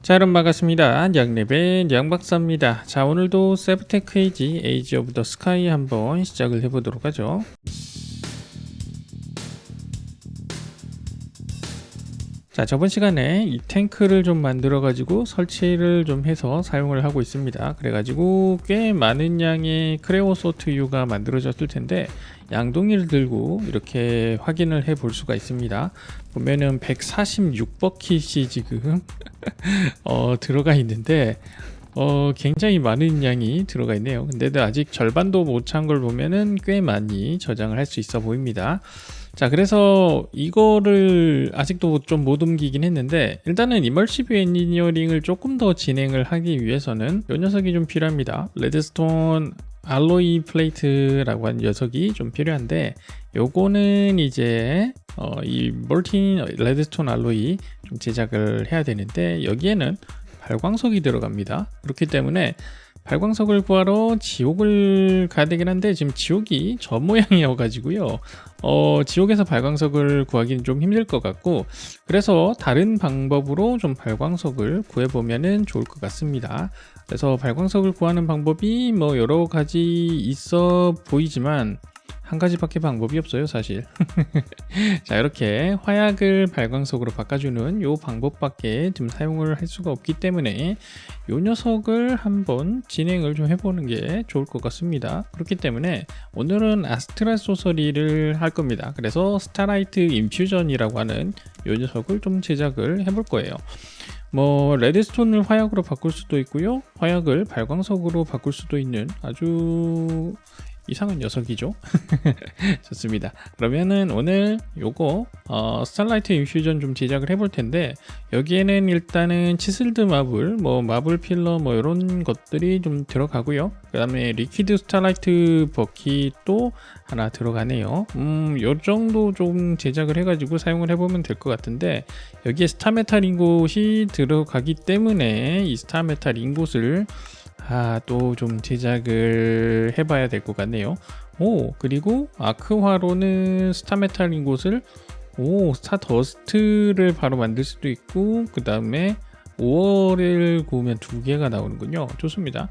자 여러분 반갑습니다. 양랩의 양박사입니다. 자 오늘도 세브테크 에이지 에이지 오브 더 스카이 한번 시작을 해보도록 하죠. 자 저번 시간에 이 탱크를 좀 만들어 가지고 설치를 좀 해서 사용을 하고 있습니다 그래 가지고 꽤 많은 양의 크레오소트유가 만들어졌을 텐데 양동이를 들고 이렇게 확인을 해 볼 수가 있습니다 보면은 146버킷이 지금 어, 들어가 있는데 어, 굉장히 많은 양이 들어가 있네요. 근데도 아직 절반도 못 찬 걸 보면은 꽤 많이 저장을 할 수 있어 보입니다. 자, 그래서 이거를 아직도 좀 못 옮기긴 했는데 일단은 이멀시브 엔지니어링을 조금 더 진행을 하기 위해서는 이 녀석이 좀 필요합니다. 레드스톤 알로이 플레이트라고 하는 녀석이 좀 필요한데 요거는 이제 어, 이 멀틴 레드스톤 알로이 좀 제작을 해야 되는데 여기에는 발광석이 들어갑니다. 그렇기 때문에 발광석을 구하러 지옥을 가야 되긴 한데 지금 지옥이 저 모양이어 가지고요. 어, 지옥에서 발광석을 구하기는 좀 힘들 것 같고 그래서 다른 방법으로 좀 발광석을 구해 보면은 좋을 것 같습니다. 그래서 발광석을 구하는 방법이 뭐 여러 가지 있어 보이지만 한 가지밖에 방법이 없어요 사실. 자 이렇게 화약을 발광석으로 바꿔주는 요 방법밖에 좀 사용을 할 수가 없기 때문에 요 녀석을 한번 진행을 좀 해보는 게 좋을 것 같습니다. 그렇기 때문에 오늘은 아스트라 소서리를 할 겁니다. 그래서 스타라이트 인퓨전이라고 하는 요 녀석을 좀 제작을 해볼 거예요. 뭐 레드스톤을 화약으로 바꿀 수도 있고요. 화약을 발광석으로 바꿀 수도 있는 아주 이상한 녀석이죠. 좋습니다. 그러면은 오늘 요거 어, 스타라이트 인퓨전 좀 제작을 해볼 텐데 여기에는 일단은 치슬드 마블, 뭐 마블 필러 뭐 이런 것들이 좀 들어가고요. 그 다음에 리퀴드 스타라이트 버킷도 하나 들어가네요. 음, 요 정도 좀 제작을 해가지고 사용을 해보면 될 것 같은데 여기에 스타메탈 인곳이 들어가기 때문에 이 스타메탈 인곳을 아, 또 좀 제작을 해봐야 될 것 같네요. 오, 그리고 아크화로는 스타메탈인 곳을 오, 스타더스트를 바로 만들 수도 있고, 그 다음에 5월을 구우면 두 개가 나오는군요. 좋습니다.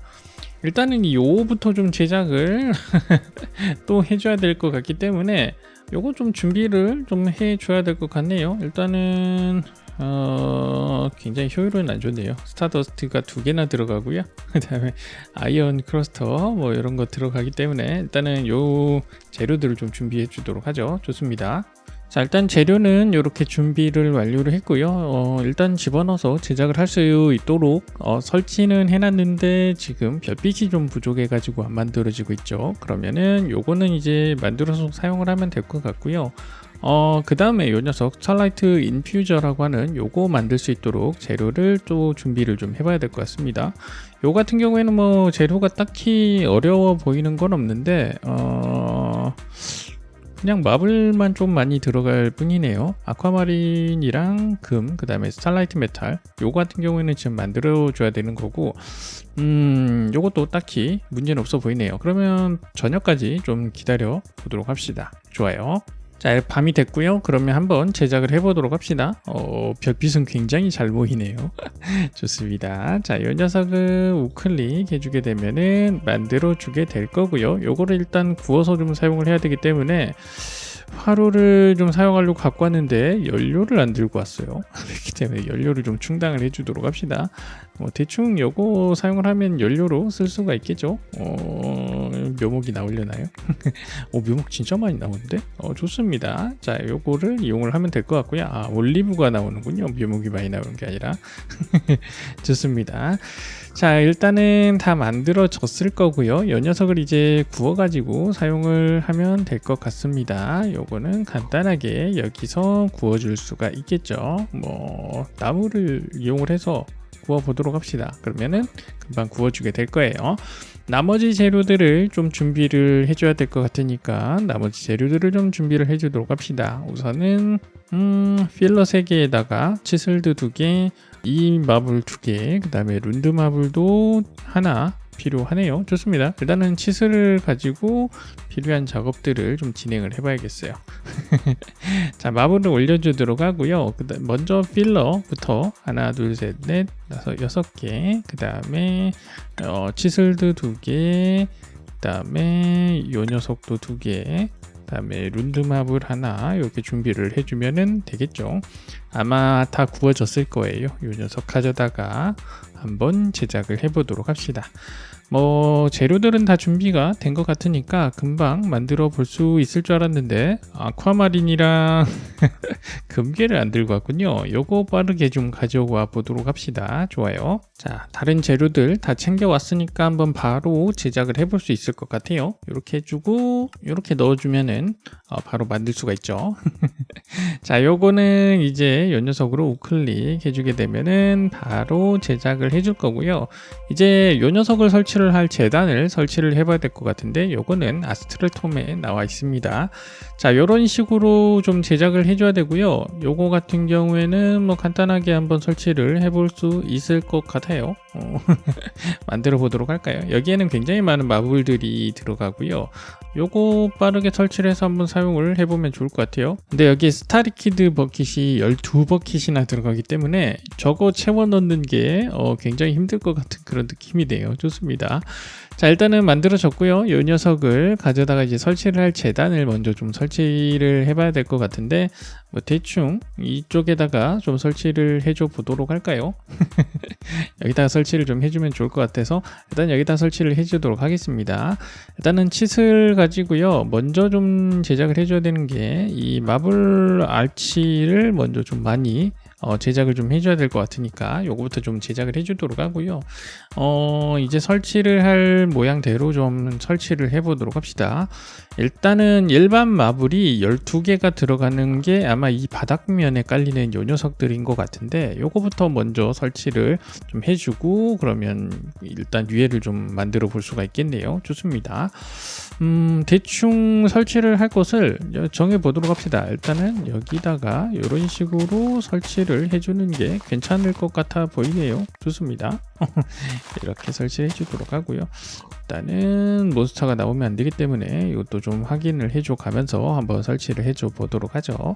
일단은 이 5부터 좀 제작을 또 해줘야 될 것 같기 때문에 요거 좀 준비를 좀 해줘야 될 것 같네요. 일단은 어, 굉장히 효율은 안 좋네요. 스타더스트가 두 개나 들어가고요. 그 다음에 아이언 크러스터 뭐 이런 거 들어가기 때문에 일단은 요 재료들을 좀 준비해 주도록 하죠. 좋습니다. 자 일단 재료는 이렇게 준비를 완료를 했고요. 어, 일단 집어넣어서 제작을 할 수 있도록 어, 설치는 해놨는데 지금 별빛이 좀 부족해 가지고 안 만들어지고 있죠. 그러면은 요거는 이제 만들어서 사용을 하면 될 것 같고요. 어, 그 다음에 요 녀석 스타라이트 인퓨저라고 하는 요거 만들 수 있도록 재료를 또 준비를 좀 해봐야 될 것 같습니다. 요 같은 경우에는 뭐 재료가 딱히 어려워 보이는 건 없는데 어... 그냥 마블만 좀 많이 들어갈 뿐이네요. 아쿠아마린이랑 금, 그 다음에 스타라이트 메탈. 요거 같은 경우에는 지금 만들어 줘야 되는 거고, 음, 요것도 딱히 문제는 없어 보이네요. 그러면 저녁까지 좀 기다려 보도록 합시다. 좋아요. 자, 밤이 됐고요. 그러면 한번 제작을 해보도록 합시다. 어, 별빛은 굉장히 잘 보이네요. 좋습니다. 자, 이 녀석을 우클릭 해주게 되면은 만들어 주게 될 거고요. 요거를 일단 구워서 좀 사용을 해야 되기 때문에 화로를 좀 사용하려고 갖고 왔는데 연료를 안 들고 왔어요. 그렇기 때문에 연료를 좀 충당을 해주도록 합시다. 뭐 대충 요거 사용을 하면 연료로 쓸 수가 있겠죠. 어, 묘목이 나오려나요? 오, 묘목 진짜 많이 나오는데? 어, 좋습니다. 자, 요거를 이용을 하면 될 것 같고요. 아, 올리브가 나오는군요. 묘목이 많이 나오는 게 아니라. 좋습니다. 자, 일단은 다 만들어졌을 거고요. 이 녀석을 이제 구워가지고 사용을 하면 될 것 같습니다. 요거는 간단하게 여기서 구워줄 수가 있겠죠. 뭐, 나무를 이용을 해서 구워 보도록 합시다. 그러면은 금방 구워주게 될 거예요. 나머지 재료들을 좀 준비를 해줘야 될 것 같으니까 나머지 재료들을 좀 준비를 해주도록 합시다. 우선은 음, 필러 3개에다가 치슬드 2개, 이 마블 2개, 그 다음에 룬드 마블도 하나 필요하네요. 좋습니다. 일단은 치스를 가지고 필요한 작업들을 좀 진행을 해 봐야겠어요. 자, 마블을 올려주도록 하고요. 먼저 필러부터 하나, 둘, 셋, 넷, 다섯, 여섯 개. 그 다음에 어, 치슬드 두 개. 그 다음에 요 녀석도 두 개. 그다음에 룬드마블 하나 이렇게 준비를 해주면은 되겠죠. 아마 다 구워졌을 거예요. 이 녀석 가져다가 한번 제작을 해보도록 합시다. 뭐 재료들은 다 준비가 된 것 같으니까 금방 만들어 볼 수 있을 줄 알았는데 아쿠아마린이랑 금괴를 안 들고 왔군요. 요거 빠르게 좀 가져와 보도록 합시다. 좋아요. 자 다른 재료들 다 챙겨 왔으니까 한번 바로 제작을 해볼 수 있을 것 같아요. 이렇게 해주고 이렇게 넣어주면은 어, 바로 만들 수가 있죠. 자 요거는 이제 요 녀석으로 우클릭 해주게 되면은 바로 제작을 해줄 거고요. 이제 요 녀석을 설치 를 할 재단을 설치를 해봐야 될 것 같은데 요거는 아스트랄 톰에 나와 있습니다. 자 요런 식으로 좀 제작을 해줘야 되고요. 요거 같은 경우에는 뭐 간단하게 한번 설치를 해볼 수 있을 것 같아요. 어, 만들어 보도록 할까요? 여기에는 굉장히 많은 마블들이 들어가고요. 요거 빠르게 설치를 해서 한번 사용을 해보면 좋을 것 같아요. 근데 여기 스타리키드 버킷이 12버킷이나 들어가기 때문에 저거 채워 넣는 게 어, 굉장히 힘들 것 같은 그런 느낌이 네요. 좋습니다. 자 일단은 만들어졌고요. 이 녀석을 가져다가 이제 설치를 할 재단을 먼저 좀 설치를 해봐야 될 것 같은데 뭐 대충 이쪽에다가 좀 설치를 해줘 보도록 할까요? 여기다가 설치를 좀 해주면 좋을 것 같아서 일단 여기다 설치를 해주도록 하겠습니다. 일단은 칫을 가지고요. 먼저 좀 제작을 해줘야 되는 게 이 마블 알치를 먼저 좀 많이 어, 제작을 좀 해줘야 될 것 같으니까 요거부터 좀 제작을 해주도록 하고요. 어, 이제 설치를 할 모양대로 좀 설치를 해보도록 합시다. 일단은 일반 마블이 12개가 들어가는 게 아마 이 바닥면에 깔리는 요 녀석들인 것 같은데 요거부터 먼저 설치를 좀 해주고 그러면 일단 위에를 좀 만들어 볼 수가 있겠네요. 좋습니다. 음, 대충 설치를 할 것을 정해 보도록 합시다. 일단은 여기다가 이런 식으로 설치를 해주는 게 괜찮을 것 같아 보이네요. 좋습니다. 이렇게 설치해 주도록 하고요. 일단은 몬스터가 나오면 안 되기 때문에 이것도 좀 확인을 해줘 가면서 한번 설치를 해줘 보도록 하죠.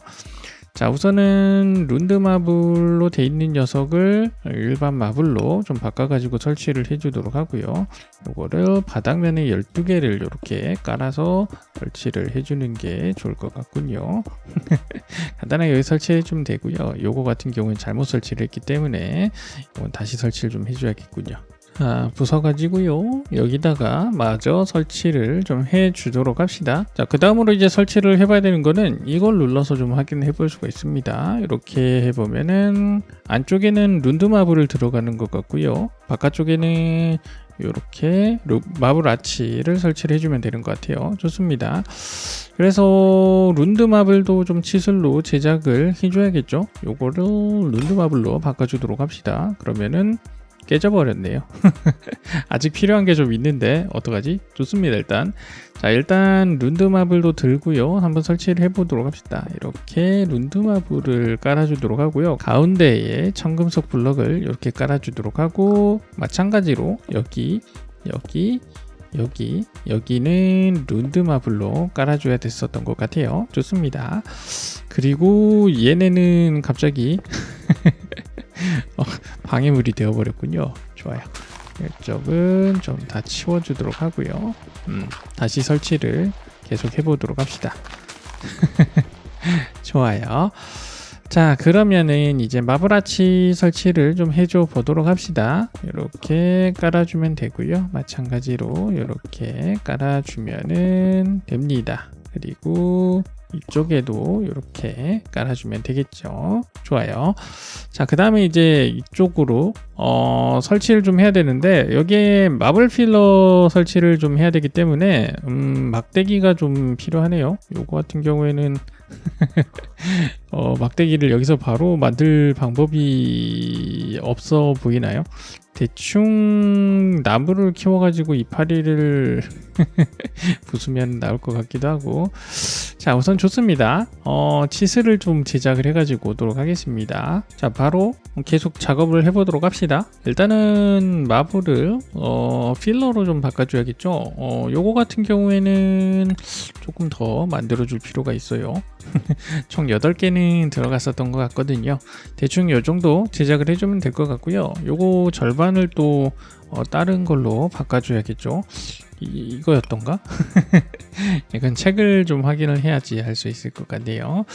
자 우선은 룬드 마블로 돼 있는 녀석을 일반 마블로 좀 바꿔가지고 설치를 해주도록 하고요. 이거를 바닥면에 12개를 이렇게 깔아서 설치를 해주는 게 좋을 것 같군요. 간단하게 여기 설치해주면 되고요. 요거 같은 경우는 잘못 설치를 했기 때문에 이건 다시 설치를 좀 해줘야겠군요. 아, 부숴가지고요. 여기다가 마저 설치를 좀 해주도록 합시다. 자, 그 다음으로 이제 설치를 해봐야 되는 거는 이걸 눌러서 좀 확인해 볼 수가 있습니다. 이렇게 해보면은 안쪽에는 룬드 마블을 들어가는 것 같고요. 바깥쪽에는 이렇게 마블 아치를 설치를 해주면 되는 것 같아요. 좋습니다. 그래서 룬드 마블도 좀 치슬로 제작을 해줘야겠죠. 요거를 룬드 마블로 바꿔주도록 합시다. 그러면은 깨져버렸네요. 아직 필요한 게 좀 있는데 어떡하지? 좋습니다 일단. 자 일단 룬드마블도 들고요. 한번 설치를 해보도록 합시다. 이렇게 룬드마블을 깔아주도록 하고요. 가운데에 청금속 블럭을 이렇게 깔아주도록 하고 마찬가지로 여기 여기 여기 여기는 룬드마블로 깔아줘야 됐었던 것 같아요. 좋습니다. 그리고 얘네는 갑자기 어, 방해물이 되어버렸군요. 좋아요. 이쪽은 좀 다 치워주도록 하고요. 음, 다시 설치를 계속 해보도록 합시다. 좋아요. 자 그러면은 이제 마블아치 설치를 좀 해줘 보도록 합시다 이렇게 깔아주면 되고요 마찬가지로 이렇게 깔아주면은 됩니다 그리고 이쪽에도 이렇게 깔아주면 되겠죠. 좋아요. 자, 그 다음에 이제 이쪽으로 어, 설치를 좀 해야 되는데 여기에 마블 필러 설치를 좀 해야 되기 때문에 음, 막대기가 좀 필요하네요. 요거 같은 경우에는 어, 막대기를 여기서 바로 만들 방법이 없어 보이나요? 대충 나무를 키워가지고 이파리를 부수면 나올 것 같기도 하고. 자 우선 좋습니다. 어 치스를 좀 제작을 해가지고 오도록 하겠습니다. 자 바로 계속 작업을 해보도록 합시다. 일단은 마블을 어 필러로 좀 바꿔줘야겠죠? 어 요거 같은 경우에는 조금 더 만들어 줄 필요가 있어요. 총 8개는 들어갔었던 것 같거든요. 대충 요 정도 제작을 해주면 될 것 같고요. 요거 절반 을 또 어, 다른 걸로 바꿔줘야겠죠 이, 이거였던가? 이건 책을 좀 확인을 해야지 할 수 있을 것 같네요.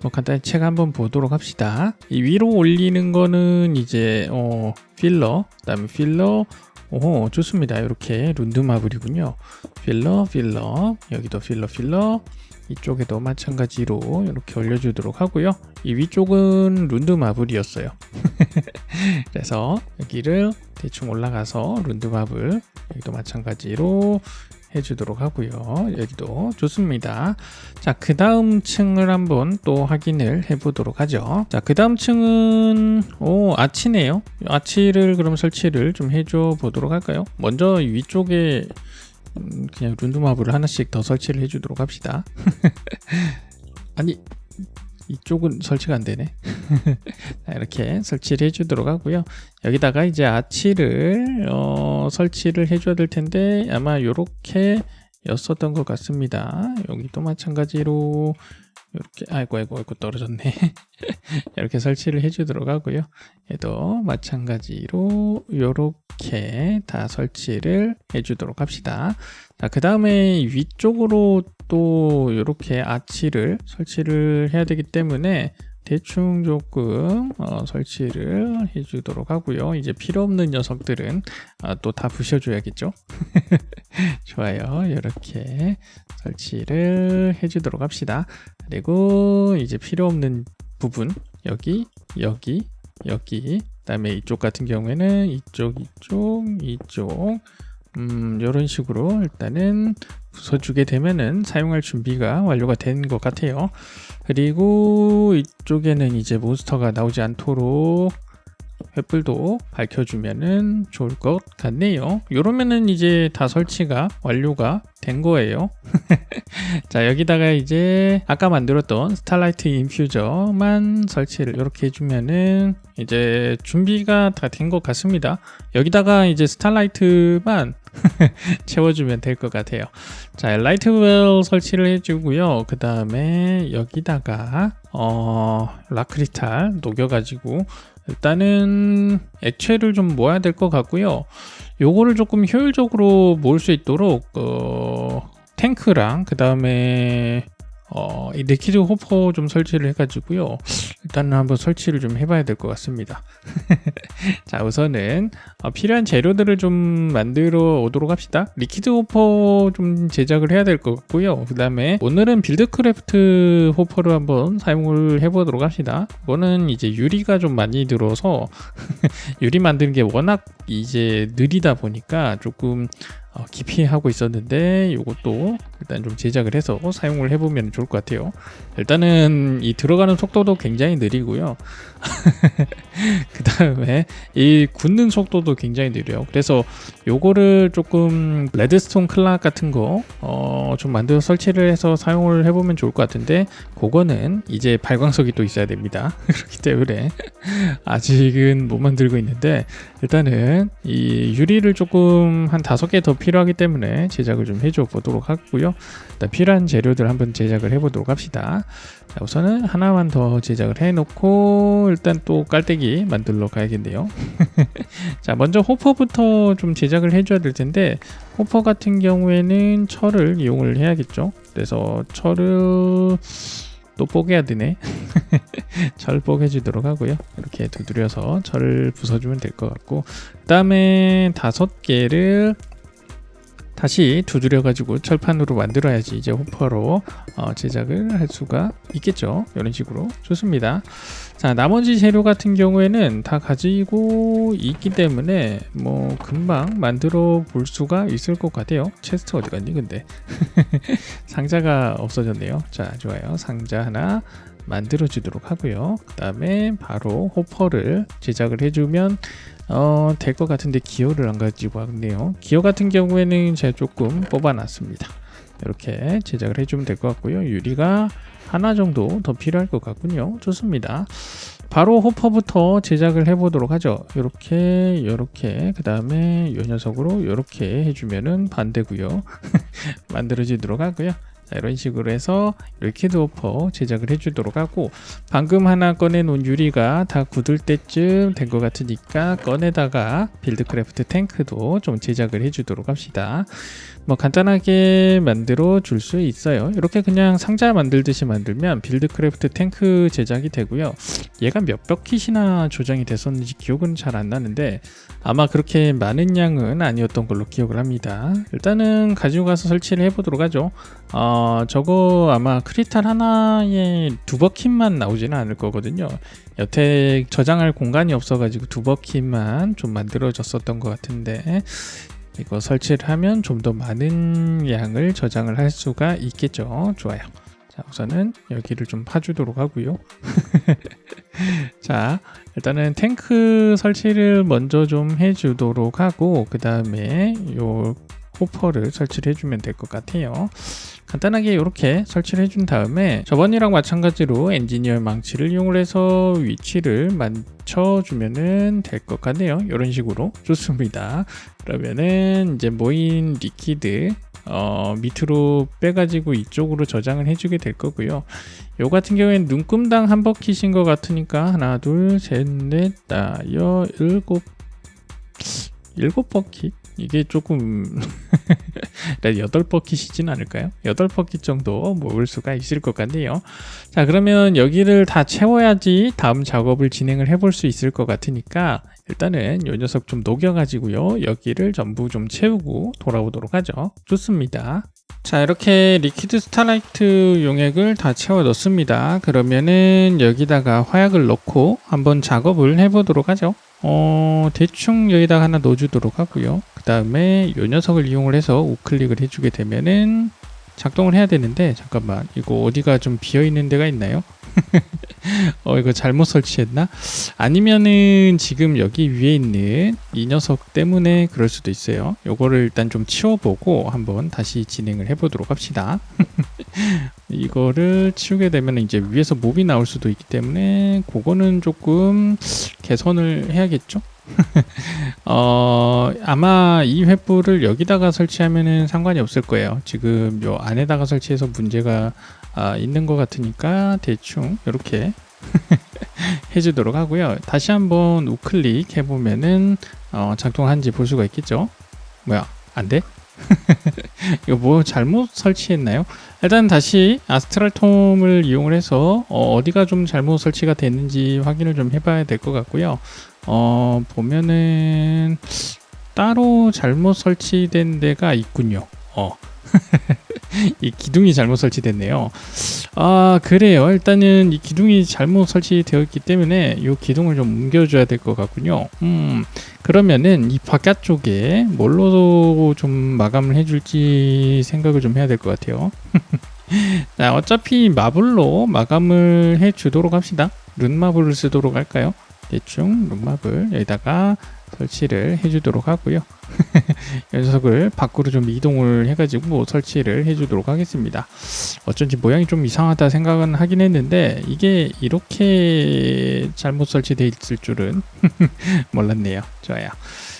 뭐 간단히 책 한번 보도록 합시다. 이 위로 올리는 거는 이제 어, 필러, 그다음에 필러. 오 좋습니다. 이렇게 룬드 마블이군요. 필러, 필러, 여기도 필러, 필러. 이쪽에도 마찬가지로 이렇게 올려주도록 하고요. 이 위쪽은 룬드 마블이었어요. 그래서 여기를 대충 올라가서 룬드 마블 여기도 마찬가지로 해주도록 하고요. 여기도 좋습니다. 자, 그 다음 층을 한번 또 확인을 해보도록 하죠. 자, 그 다음 층은 오 아치네요. 아치를 그럼 설치를 좀 해줘 보도록 할까요? 먼저 위쪽에 음, 그냥 룬드마블을 하나씩 더 설치를 해주도록 합시다. 아니 이쪽은 설치가 안 되네. 자, 이렇게 설치를 해주도록 하고요. 여기다가 이제 아치를 어, 설치를 해줘야 될 텐데 아마 이렇게 였었던 것 같습니다. 여기도 마찬가지로 이렇게 아이고 아이고 아이고 떨어졌네. 이렇게 설치를 해주도록 하고요. 얘도 마찬가지로 이렇게 다 설치를 해주도록 합시다. 자, 그 다음에 위쪽으로 또 이렇게 아치를 설치를 해야 되기 때문에 대충 조금 어, 설치를 해주도록 하고요. 이제 필요 없는 녀석들은 아, 또다 부셔줘야겠죠. 좋아요. 이렇게 설치를 해주도록 합시다. 그리고 이제 필요 없는 부분 여기, 여기, 여기. 그다음에 이쪽 같은 경우에는 이쪽, 이쪽, 이쪽. 음, 이런 식으로 일단은 부숴주게 되면은 사용할 준비가 완료가 된 것 같아요. 그리고 이쪽에는 이제 몬스터가 나오지 않도록 횃불도 밝혀주면은 좋을 것 같네요. 이러면은 이제 다 설치가 완료가 된 거예요. 자 여기다가 이제 아까 만들었던 스타라이트 인퓨저만 설치를 이렇게 해주면은 이제 준비가 다 된 것 같습니다. 여기다가 이제 스타라이트만 채워주면 될 것 같아요. 자, 라이트 웰 설치를 해주고요. 그 다음에 여기다가 어, 라크리탈 녹여가지고 일단은 액체를 좀 모아야 될 것 같고요. 요거를 조금 효율적으로 모을 수 있도록 어, 탱크랑 그 다음에 어, 이 리퀴드 호퍼 좀 설치를 해가지고요. 일단은 한번 설치를 좀 해봐야 될 것 같습니다. 자, 우선은 어, 필요한 재료들을 좀 만들어 오도록 합시다. 리퀴드 호퍼 좀 제작을 해야 될 것 같고요. 그 다음에 오늘은 빌드크래프트 호퍼를 한번 사용을 해보도록 합시다. 이거는 이제 유리가 좀 많이 들어서 유리 만드는 게 워낙 이제 느리다 보니까 조금 어, 기피 하고 있었는데 이것도 일단 좀 제작을 해서 사용을 해보면 좋을 것 같아요. 일단은 이 들어가는 속도도 굉장히 느리고요. 그 다음에 이 굳는 속도도 굉장히 느려요. 그래서 요거를 조금 레드스톤 클락 같은 거 어, 좀 만들어 설치를 해서 사용을 해보면 좋을 것 같은데 그거는 이제 발광석이 또 있어야 됩니다. 그렇기 때문에 아직은 못 만들고 있는데 일단은 이 유리를 조금 한 다섯 개 더 필요하기 때문에 제작을 좀 해줘 보도록 하고요. 일단 필요한 재료들 한번 제작을 해보도록 합시다. 자, 우선은 하나만 더 제작을 해놓고 일단 또 깔때기 만들러 가야겠네요. 자, 먼저 호퍼부터 좀 제작을 해줘야 될 텐데 호퍼 같은 경우에는 철을 이용을 해야겠죠. 그래서 철을 또 뽀개야 되네. 철 뽀개주도록 하고요. 이렇게 두드려서 철을 부숴주면 될 것 같고, 그 다음에 다섯 개를 다시 두드려 가지고 철판으로 만들어야지 이제 호퍼로 어, 제작을 할 수가 있겠죠. 이런 식으로 좋습니다. 자 나머지 재료 같은 경우에는 다 가지고 있기 때문에 뭐 금방 만들어 볼 수가 있을 것 같아요. 체스트 어디 갔니 근데 상자가 없어졌네요. 자 좋아요. 상자 하나 만들어 주도록 하고요. 그 다음에 바로 호퍼를 제작을 해주면 어, 될 것 같은데 기어를 안 가지고 왔네요. 기어 같은 경우에는 제가 조금 뽑아놨습니다. 이렇게 제작을 해주면 될 것 같고요. 유리가 하나 정도 더 필요할 것 같군요. 좋습니다. 바로 호퍼부터 제작을 해보도록 하죠. 이렇게, 이렇게, 그 다음에 이 녀석으로 이렇게 해주면은 반대고요. 만들어지도록 하고요. 자, 이런 식으로 해서 리퀴드 호퍼 제작을 해주도록 하고 방금 하나 꺼내놓은 유리가 다 굳을 때쯤 된 것 같으니까 꺼내다가 빌드크래프트 탱크도 좀 제작을 해주도록 합시다. 뭐 간단하게 만들어 줄 수 있어요. 이렇게 그냥 상자 만들듯이 만들면 빌드크래프트 탱크 제작이 되고요. 얘가 몇 버킷이나 조정이 됐었는지 기억은 잘 안 나는데 아마 그렇게 많은 양은 아니었던 걸로 기억을 합니다. 일단은 가지고 가서 설치를 해보도록 하죠. 어, 저거 아마 크리탈 하나에 두 버킷만 나오지는 않을 거거든요. 여태 저장할 공간이 없어가지고 두 버킷만 좀 만들어졌었던 것 같은데 이거 설치를 하면 좀 더 많은 양을 저장을 할 수가 있겠죠. 좋아요. 자, 우선은 여기를 좀 파주도록 하고요. 자, 일단은 탱크 설치를 먼저 좀 해주도록 하고 그 다음에 요 호퍼를 설치를 해주면 될 것 같아요. 간단하게 이렇게 설치를 해준 다음에 저번이랑 마찬가지로 엔지니어 망치를 이용을 해서 위치를 맞춰주면은 될것 같네요. 이런 식으로 좋습니다. 그러면은 이제 모인 리퀴드 어, 밑으로 빼가지고 이쪽으로 저장을 해주게 될 거고요. 요 같은 경우에는 눈금당 한 버킷인 것 같으니까 하나, 둘, 셋, 넷, 다, 여, 일곱, 일곱 버킷? 이게 조금 여덟 버킷이진 않을까요? 여덟 버킷 정도 모을 수가 있을 것 같네요. 자 그러면 여기를 다 채워야지 다음 작업을 진행을 해볼 수 있을 것 같으니까 일단은 요 녀석 좀 녹여가지고요 여기를 전부 좀 채우고 돌아오도록 하죠. 좋습니다. 자 이렇게 리퀴드 스타라이트 용액을 다 채워 넣습니다. 그러면은 여기다가 화약을 넣고 한번 작업을 해 보도록 하죠. 어, 대충 여기다가 하나 넣어주도록 하고요. 그 다음에 이 녀석을 이용을 해서 우클릭을 해주게 되면은 작동을 해야 되는데 잠깐만 이거 어디가 좀 비어 있는 데가 있나요? 어 이거 잘못 설치했나? 아니면은 지금 여기 위에 있는 이 녀석 때문에 그럴 수도 있어요. 요거를 일단 좀 치워보고 한번 다시 진행을 해보도록 합시다. 이거를 치우게 되면 이제 위에서 몹이 나올 수도 있기 때문에 그거는 조금 개선을 해야겠죠? 어, 아마 이 횃불을 여기다가 설치하면은 상관이 없을 거예요. 지금 요 안에다가 설치해서 문제가 아, 있는 것 같으니까 대충 이렇게 해주도록 하고요. 다시 한번 우클릭 해보면은 어, 작동한지 볼 수가 있겠죠. 뭐야 안 돼? 이거 뭐 잘못 설치했나요? 일단 다시 아스트랄 톰을 이용을 해서 어, 어디가 좀 잘못 설치가 됐는지 확인을 좀 해봐야 될 것 같고요. 어, 보면은 따로 잘못 설치된 데가 있군요. 어. 이 기둥이 잘못 설치됐네요. 아, 그래요. 일단은 이 기둥이 잘못 설치되어 있기 때문에 이 기둥을 좀 옮겨줘야 될 것 같군요. 음, 그러면은 이 바깥쪽에 뭘로 좀 마감을 해줄지 생각을 좀 해야 될 것 같아요. 자, 어차피 마블로 마감을 해주도록 합시다. 룬마블을 쓰도록 할까요? 대충 룸마블 여기다가 설치를 해주도록 하고요. 이 녀석을 밖으로 좀 이동을 해가지고 설치를 해주도록 하겠습니다. 어쩐지 모양이 좀 이상하다 생각은 하긴 했는데 이게 이렇게 잘못 설치되어 있을 줄은 몰랐네요. 좋아요.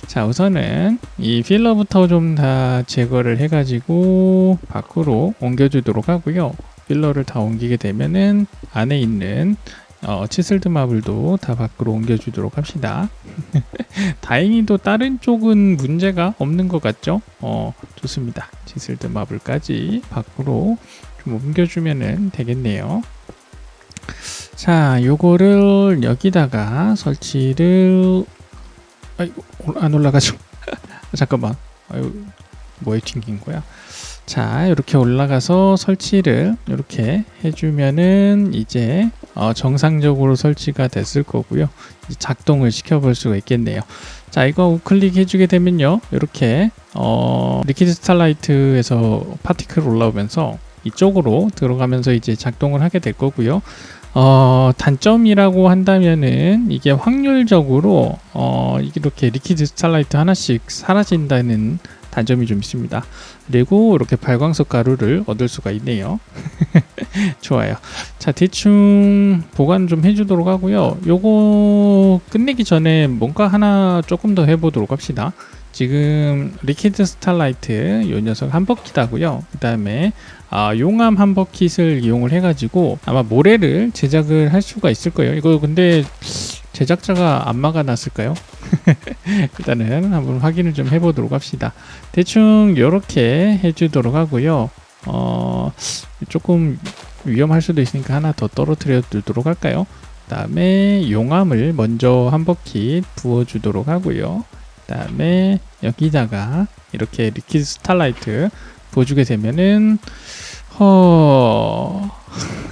자 우선은 이 필러부터 좀 다 제거를 해가지고 밖으로 옮겨주도록 하고요. 필러를 다 옮기게 되면은 안에 있는 어, 치슬드 마블도 다 밖으로 옮겨주도록 합시다. 다행히도 다른 쪽은 문제가 없는 것 같죠? 어, 좋습니다. 치슬드 마블까지 밖으로 좀 옮겨주면 되겠네요. 자, 요거를 여기다가 설치를 아이고 안 올라가죠. 잠깐만. 아유, 뭐에 튕긴 거야? 자, 이렇게 올라가서 설치를 이렇게 해주면은 이제 어, 정상적으로 설치가 됐을 거고요. 작동을 시켜볼 수가 있겠네요. 자, 이거 우클릭 해주게 되면요, 이렇게 어, 리퀴드 스타라이트에서 파티클 올라오면서 이쪽으로 들어가면서 이제 작동을 하게 될 거고요. 어, 단점이라고 한다면은 이게 확률적으로 어, 이렇게 리퀴드 스타라이트 하나씩 사라진다는 단점이 좀 있습니다. 그리고 이렇게 발광석 가루를 얻을 수가 있네요. 좋아요. 자, 대충 보관 좀 해주도록 하고요. 요거 끝내기 전에 뭔가 하나 조금 더 해보도록 합시다. 지금 리퀴드 스타라이트 요 녀석 한 버킷하고요. 그 다음에 아, 용암 한 버킷을 이용을 해가지고 아마 모래를 제작을 할 수가 있을 거예요. 이거 근데 제작자가 안 막아놨을까요? 일단은 한번 확인을 좀 해보도록 합시다. 대충 이렇게 해주도록 하고요. 어, 조금 위험할 수도 있으니까 하나 더 떨어뜨려 두도록 할까요? 그 다음에 용암을 먼저 한 버킷 부어주도록 하고요. 그 다음에 여기다가 이렇게 리퀴드 스타라이트 부어주게 되면은 허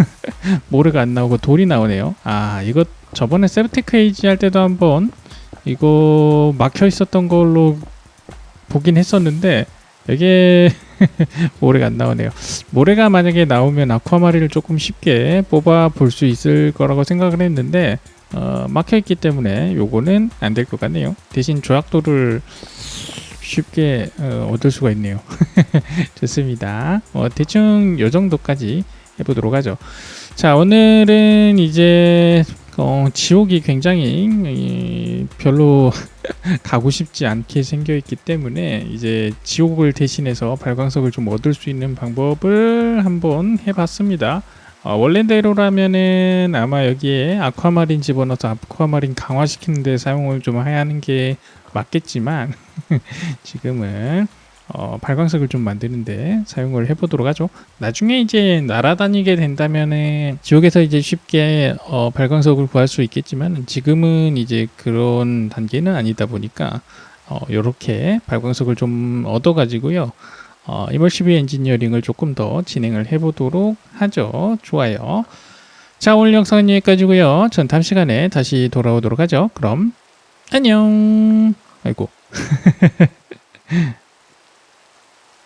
모래가 안 나오고 돌이 나오네요. 아 이거 저번에 세브테크 에이지 할 때도 한번 이거 막혀 있었던 걸로 보긴 했었는데 이게 모래가 안 나오네요. 모래가 만약에 나오면 아쿠아마리를 조금 쉽게 뽑아 볼 수 있을 거라고 생각을 했는데 어, 막혀 있기 때문에 요거는 안 될 것 같네요. 대신 조약도를 쉽게 어, 얻을 수가 있네요. 좋습니다. 어, 대충 요 정도까지 해보도록 하죠. 자, 오늘은 이제 어, 지옥이 굉장히 이, 별로 가고 싶지 않게 생겨 있기 때문에 이제 지옥을 대신해서 발광석을 좀 얻을 수 있는 방법을 한번 해봤습니다. 어, 원래대로라면은 아마 여기에 아쿠아마린 집어넣어서 아쿠아마린 강화시키는 데 사용을 좀 해야 하는 게 맞겠지만 지금은 어, 발광석을 좀 만드는데 사용을 해보도록 하죠. 나중에 이제 날아다니게 된다면은 지옥에서 이제 쉽게 어, 발광석을 구할 수 있겠지만 지금은 이제 그런 단계는 아니다 보니까 어, 이렇게 발광석을 좀 얻어가지고요. 어, 이멀시브 엔지니어링을 조금 더 진행을 해보도록 하죠. 좋아요. 자, 오늘 영상은 여기까지고요. 전 다음 시간에 다시 돌아오도록 하죠. 그럼 안녕. 아이고.